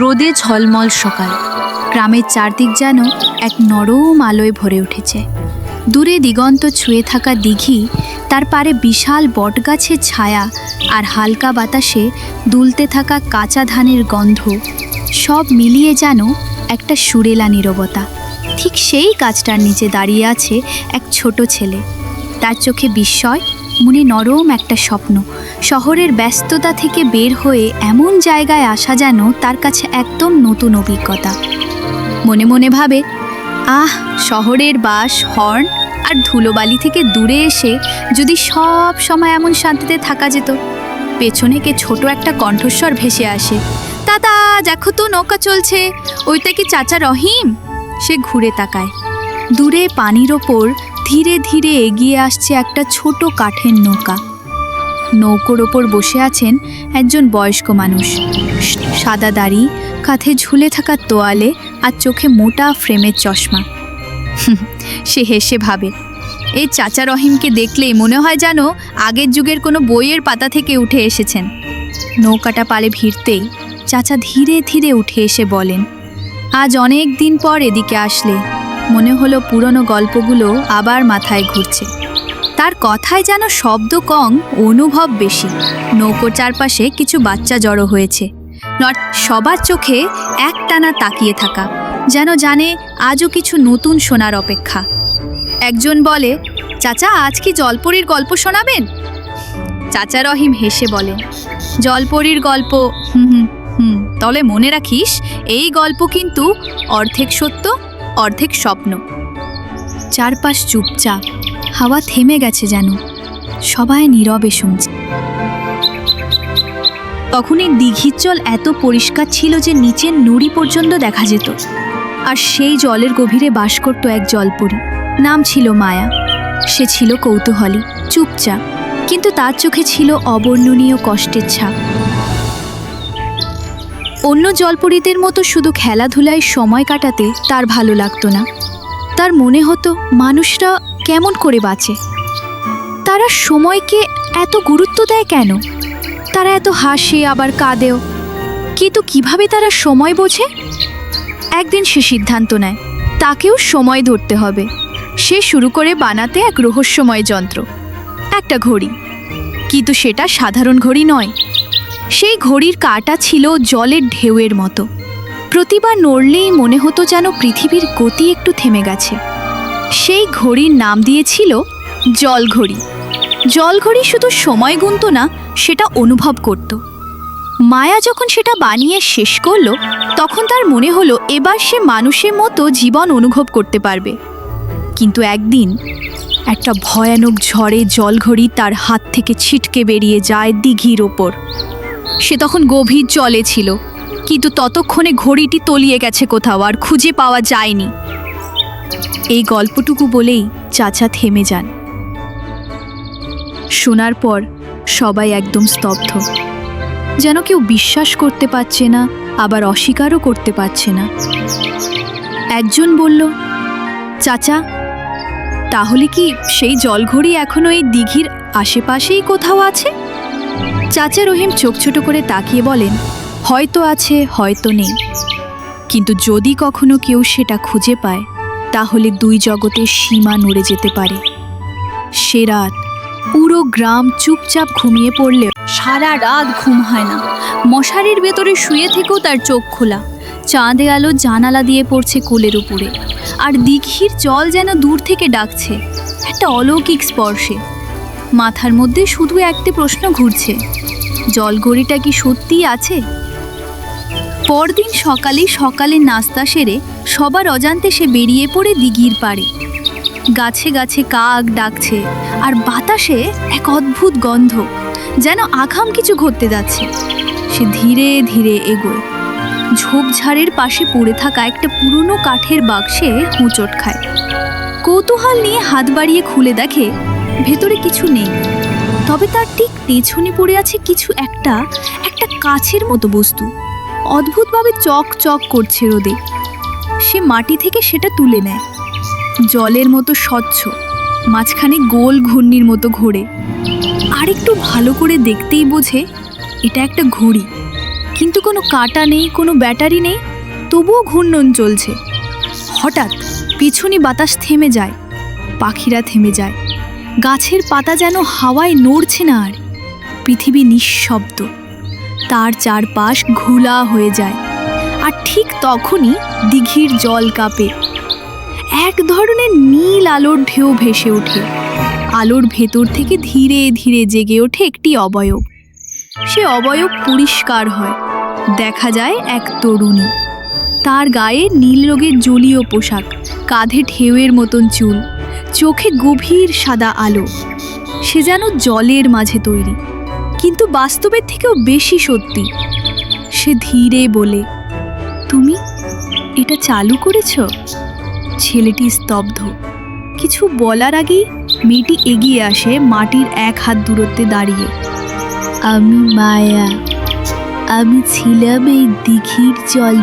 রোদে ঝলমল সকাল। গ্রামের চারদিক যেন এক নরম আলোয় ভরে উঠেছে। দূরে দিগন্ত ছুঁয়ে থাকা দিঘি, তার পারে বিশাল বটগাছের ছায়া আর হালকা বাতাসে দুলতে থাকা কাঁচা ধানের গন্ধ, সব মিলিয়ে যেন একটা সুরেলা নীরবতা। ঠিক সেই গাছটার নিচে দাঁড়িয়ে আছে এক ছোট ছেলে। তার চোখে বিস্ময় মনে নরম একটা স্বপ্ন। শহরের ব্যস্ততা থেকে বের হয়ে এমন জায়গায় আসা যেন তার কাছে একদম নতুন অভিজ্ঞতা। মনে মনে ভাবে, আহ, শহরের বাস, হর্ন আর ধুলোবালি থেকে দূরে এসে যদি সব সময় এমন শান্তিতে থাকা যেত, পেছনে কে ছোট একটা কণ্ঠস্বর ভেসে আসে দাদা দেখো তো নৌকা চলছে, ওইটা কি চাচা রহিম? সে ঘুরে তাকায়। দূরে পানির ওপর ধীরে ধীরে এগিয়ে আসছে একটা ছোট কাঠের নৌকা। নৌকোর ওপর বসে আছেন একজন বয়স্ক মানুষ। সাদা দাড়ি, কাঁধে ঝুলে থাকা তোয়ালে আর চোখে মোটা ফ্রেমের চশমা। সে হেসে ভাবে এই চাচা রহিমকে দেখলেই মনে হয় যেন আগের যুগের কোনো বইয়ের পাতা থেকে উঠে এসেছেন। নৌকাটা পালে ভিড়তেই চাচা ধীরে ধীরে উঠে এসে বলেন, আজ অনেক দিন পর এদিকে আসলে। মনে হলো পুরনো গল্পগুলো আবার মাথায় ঘুরছে। তার কথায় যেন শব্দ কম অনুভব বেশি। নৌকোর চারপাশে কিছু বাচ্চা জড়ো হয়েছে। নট, সবার চোখে একটানা তাকিয়ে থাকা, যেন জানে আজও কিছু নতুন শোনার অপেক্ষা। একজন বলে, চাচা, আজ কি জলপরির গল্প শোনাবেন? চাচা রহিম হেসে বলেন জলপরির গল্প, হুম হুম হুম তাহলে মনে রাখিস, এই গল্প কিন্তু অর্ধেক সত্য অর্ধেক স্বপ্ন। চারপাশ চুপচাপ, হাওয়া থেমে গেছে যেন, সবাই নীরবে শুনছে। তখন এই দিঘির জল এত পরিষ্কার ছিল যে নিচের নুড়ি পর্যন্ত দেখা যেত। আর সেই জলের গভীরে বাস করত এক জলপরি, নাম ছিল মায়া। সে ছিল কৌতূহলী, চুপচাপ, কিন্তু তার চোখে ছিল অবর্ণনীয় কষ্টের ছাপ। অন্য জলপরীদের মতো শুধু খেলাধুলায় সময় কাটাতে তার ভালো লাগতো না। তার মনে হতো, মানুষরা কেমন করে বাঁচে? তারা সময়কে এত গুরুত্ব দেয় কেন? তারা এত হাসে, আবার কাঁদেও। কিন্তু কীভাবে তারা সময় বোঝে? একদিন সে সিদ্ধান্ত নেয়, তাকেও সময় ধরতে হবে। সে শুরু করে বানাতে এক রহস্যময় যন্ত্র, একটা ঘড়ি। কিন্তু সেটা সাধারণ ঘড়ি নয়। সেই ঘড়ির কাঁটা ছিল জলের ঢেউয়ের মতো। প্রতিবার নড়লেই মনে হতো যেন পৃথিবীর গতি একটু থেমে গেছে। সেই ঘড়ির নাম দিয়েছিল জলঘড়ি। জলঘড়ি শুধু সময় গুনতো না, সেটা অনুভব করত। মায়া যখন সেটা বানিয়ে শেষ করল, তখন তার মনে হলো এবার সে মানুষের মতো জীবন অনুভব করতে পারবে। কিন্তু একদিন একটা ভয়ানক ঝড়ে জলঘড়ি তার হাত থেকে ছিটকে বেরিয়ে যায় দিঘির ওপর। সে তখন গভীর জলে ছিল। কিন্তু ততক্ষণে ঘড়িটি তলিয়ে গেছে কোথাও আর খুঁজে পাওয়া যায়নি। এই গল্পটুকু বলেই চাচা থেমে যান। শোনার পর সবাই একদম স্তব্ধ। যেন কেউ বিশ্বাস করতে পারছে না, আবার অস্বীকারও করতে পারছে না। একজন বলল, চাচা, তাহলে কি সেই জলঘড়ি এখনও এই দিঘির আশেপাশেই কোথাও আছে? চাচা রহিম চোখ ছোট করে তাকিয়ে বলেন, হয়তো আছে, হয়তো নেই। কিন্তু যদি কখনো কেউ সেটা খুঁজে পায়, তাহলে দুই জগতের সীমা নড়ে যেতে পারে। সে রাত পুরো গ্রাম চুপচাপ ঘুমিয়ে পড়লে সারা রাত ঘুম হয় না। মশারির ভেতরে শুয়ে থেকেও তার চোখ খোলা। চাঁদে আলো জানালা দিয়ে পড়ছে কোলের উপরে। আর দিঘির জল যেন দূর থেকে ডাকছে। একটা অলৌকিক স্পর্শে। মাথার মধ্যে শুধু একটি প্রশ্ন ঘুরছে, জলঘড়িটা কি সত্যিই আছে? পরদিন সকালে সকালে নাস্তা সেরে সবার অজান্তে সে বেরিয়ে পড়ে দিঘির পাড়ে। গাছে গাছে কাক ডাকছে আর বাতাসে এক অদ্ভুত গন্ধ যেন আঘাম কিছু ঘটতে যাচ্ছে। সে ধীরে ধীরে এগোয়। ঝোপঝাড়ের পাশে পড়ে থাকা একটা পুরনো কাঠের বাক্সে হোঁচট খায়। কৌতূহল নিয়ে হাত বাড়িয়ে খুলে দেখে ভেতরে কিছু নেই। তবে তার ঠিক পেছনে পড়ে আছে কিছু একটা একটা কাছের মতো বস্তু। অদ্ভুতভাবে চক চক করছে রোদে। সে মাটি থেকে সেটা তুলে নেয়। জলের মতো স্বচ্ছ, মাঝখানে গোল ঘূর্ণির মতো ঘোরে। আর একটু ভালো করে দেখতেই বোঝে, এটা একটা ঘড়ি। কিন্তু কোনো কাটা নেই, কোনো ব্যাটারি নেই, তবুও ঘূর্ণন চলছে। হঠাৎ পিছনে বাতাস থেমে যায়, পাখিরা থেমে যায়। গাছের পাতা যেন হাওয়ায় নড়ছে না আর। পৃথিবী নিঃশব্দ। তার চারপাশ ঘোলা হয়ে যায়। আর ঠিক তখনই দিঘির জল কাঁপে। এক ধরনের নীল আলোর ঢেউ ভেসে ওঠে। আলোর ভেতর থেকে ধীরে ধীরে জেগে ওঠে একটি অবয়ব। সে অবয়ব পরিষ্কার হয়। দেখা যায় এক তরুণী। তার গায়ে নীল রঙের জলীয় পোশাক, কাঁধে ঢেউয়ের মতন চুল। চোখে গভীর সাদা আলো। সে যেন জলের মাঝে তৈরি, কিন্তু বাস্তবের থেকেও বেশি সত্যি। সে ধীরে বলে, তুমি এটা চালু করেছ? ছেলেটি স্তব্ধ। কিছু বলার আগেই মেয়েটি এগিয়ে আসে মাটির এক হাত দূরত্বে দাঁড়িয়ে। আমি মায়া, আমি ছিলাম এই দিঘির জল